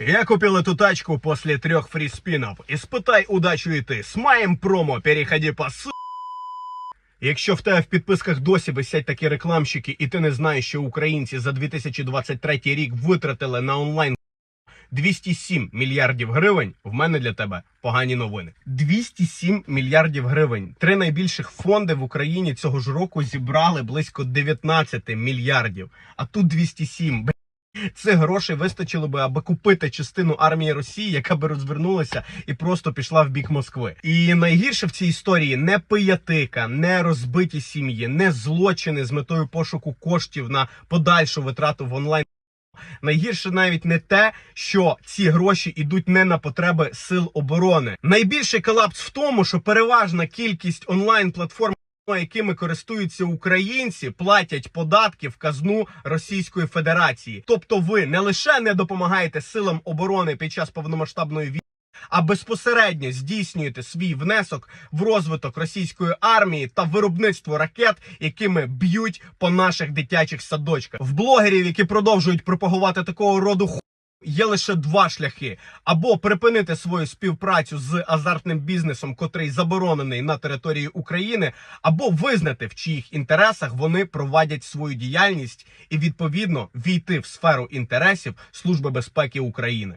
Я купил эту тачку после трех фріспінів. Испытай удачу і ти. З моїм промо переходи по с... Якщо в тебе в підписках досі висять такі рекламщики, і ти не знаєш, що українці за 2023 рік витратили на онлайн 207 мільярдів гривень, в мене для тебе погані новини. 207 мільярдів гривень. Три найбільших фонди в Україні цього ж року зібрали близько 19 мільярдів. А тут 207. Цих грошей вистачило би, аби купити частину армії Росії, яка би розвернулася і просто пішла в бік Москви. І найгірше в цій історії не пиятика, не розбиті сім'ї, не злочини з метою пошуку коштів на подальшу витрату в онлайн. Найгірше навіть не те, що ці гроші йдуть не на потреби сил оборони. Найбільший колапс в тому, що переважна кількість онлайн платформ. Якими користуються українці, платять податки в казну Російської Федерації. Тобто, ви не лише не допомагаєте силам оборони під час повномасштабної війни, а безпосередньо здійснюєте свій внесок в розвиток російської армії та виробництво ракет, якими б'ють по наших дитячих садочках. В блогерів, які продовжують пропагувати такого роду. Є лише два шляхи: або припинити свою співпрацю з азартним бізнесом, котрий заборонений на території України, або визнати, в чиїх інтересах вони проводять свою діяльність, і відповідно війти в сферу інтересів Служби безпеки України.